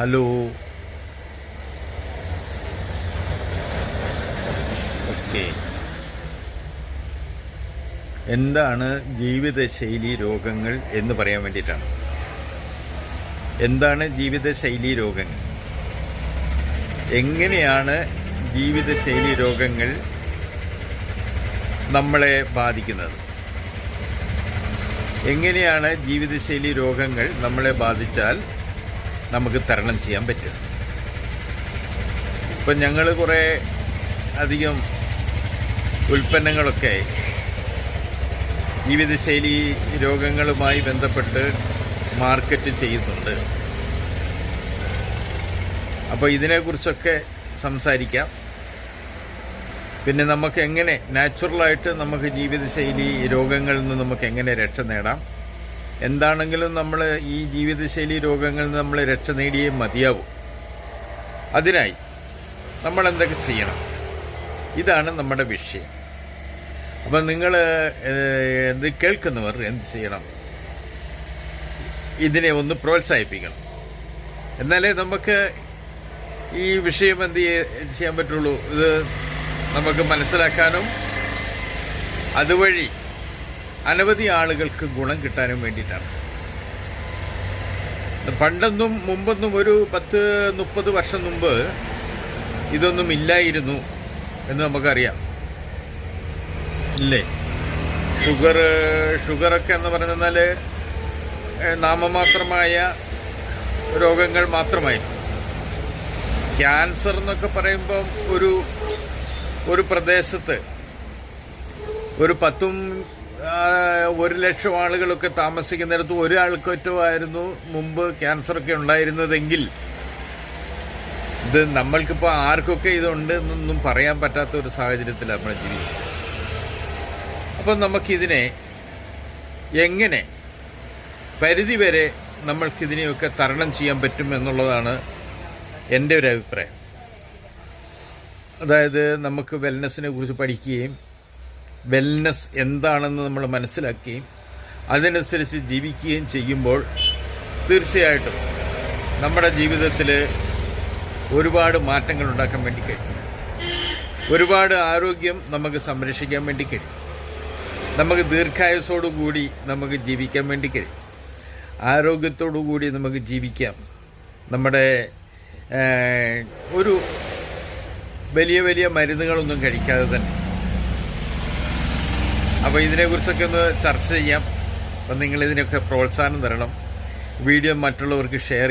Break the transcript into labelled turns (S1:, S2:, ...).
S1: Hello. Okay. എന്താണ് ജീവിതശൈലി രോഗങ്ങൾ എന്ന് പറയാൻ വേണ്ടിയിട്ടാണ്. എന്താണ് ജീവിതശൈലി രോഗങ്ങൾ? എങ്ങനെയാണ് ജീവിതശൈലി രോഗങ്ങൾ നമ്മളെ ബാധിക്കുന്നത്? എങ്ങനെയാണ് ജീവിതശൈലി രോഗങ്ങൾ നമ്മളെ ബാധിച്ചാൽ നമുക്ക് തരണം ചെയ്യാൻ പറ്റും. ഇപ്പം ഞങ്ങൾ കുറേ അധികം ഉൽപ്പന്നങ്ങളൊക്കെ ജീവിതശൈലി രോഗങ്ങളുമായി ബന്ധപ്പെട്ട് മാർക്കറ്റ് ചെയ്യുന്നുണ്ട്. അപ്പോൾ ഇതിനെക്കുറിച്ചൊക്കെ സംസാരിക്കാം. പിന്നെ നമുക്ക് എങ്ങനെ നാച്ചുറലായിട്ട് നമുക്ക് ജീവിതശൈലി രോഗങ്ങളിൽ നിന്ന് നമുക്ക് എങ്ങനെ രക്ഷ നേടാം. എന്താണെങ്കിലും നമ്മൾ ഈ ജീവിതശൈലി രോഗങ്ങളിൽ നിന്ന് നമ്മൾ രക്ഷ നേടിയേ മതിയാവും. അതിനായി നമ്മൾ എന്തൊക്കെ ചെയ്യണം? ഇതാണ് നമ്മുടെ വിഷയം. അപ്പം നിങ്ങൾ എന്ത് കേൾക്കുന്നവർ എന്ത് ചെയ്യണം? ഇതിനെ ഒന്ന് പ്രോത്സാഹിപ്പിക്കണം. എന്നാലേ നമുക്ക് ഈ വിഷയം എന്ത് ചെയ്യാൻ പറ്റുള്ളൂ. ഇത് നമുക്ക് മനസ്സിലാക്കാനും അതുവഴി അനവധി ആളുകൾക്ക് ഗുണം കിട്ടാനും വേണ്ടിയിട്ടാണ്. പണ്ടൊന്നും മുമ്പൊന്നും ഒരു പത്ത് മുപ്പത് വർഷം മുമ്പ് ഇതൊന്നും ഇല്ലായിരുന്നു എന്ന് നമുക്കറിയാം. ഇല്ലേ? ഷുഗർ ഷുഗറൊക്കെ എന്ന് പറഞ്ഞാൽ നാമമാത്രമായ രോഗങ്ങൾ മാത്രമായി ക്യാൻസർ എന്നൊക്കെ പറയുമ്പം ഒരു ഒരു പ്രദേശത്ത് ഒരു പത്തും ഒരു ലക്ഷം ആളുകളൊക്കെ താമസിക്കുന്നിടത്ത് ഒരാൾക്കൊറ്റമായിരുന്നു മുമ്പ് ക്യാൻസറൊക്കെ ഉണ്ടായിരുന്നതെങ്കിൽ. ഇത് നമ്മൾക്കിപ്പോൾ ആർക്കൊക്കെ ഇതുണ്ട് എന്നൊന്നും പറയാൻ പറ്റാത്ത ഒരു സാഹചര്യത്തിലാണ് നമ്മൾ ജീവിക്കുന്നത്. അപ്പോൾ നമുക്കിതിനെ എങ്ങനെ പരിധിവരെ നമ്മൾക്കിതിനെയൊക്കെ തരണം ചെയ്യാൻ പറ്റും എന്നുള്ളതാണ് എന്റെ ഒരു അഭിപ്രായം. അതായത് നമുക്ക് വെൽനെസ്സിനെ കുറിച്ച് പഠിക്കുകയും വെൽനെസ് എന്താണെന്ന് നമ്മൾ മനസ്സിലാക്കുകയും അതിനനുസരിച്ച് ജീവിക്കുകയും ചെയ്യുമ്പോൾ തീർച്ചയായിട്ടും നമ്മുടെ ജീവിതത്തിൽ ഒരുപാട് മാറ്റങ്ങൾ ഉണ്ടാക്കാൻ വേണ്ടി കഴിയും. ഒരുപാട് ആരോഗ്യം നമുക്ക് സംരക്ഷിക്കാൻ വേണ്ടി കഴിയും. നമുക്ക് ദീർഘായുസോടുകൂടി നമുക്ക് ജീവിക്കാൻ വേണ്ടി കഴിയും. ആരോഗ്യത്തോടുകൂടി നമുക്ക് ജീവിക്കാം. നമ്മുടെ ഒരു വലിയ വലിയ മരുന്നുകളൊന്നും കഴിക്കാതെ തന്നെ. അപ്പോൾ ഇതിനെക്കുറിച്ചൊക്കെ ഒന്ന് ചർച്ച ചെയ്യാം. അപ്പം നിങ്ങളിതിനൊക്കെ പ്രോത്സാഹനം തരണം. വീഡിയോ മറ്റുള്ളവർക്ക് ഷെയർ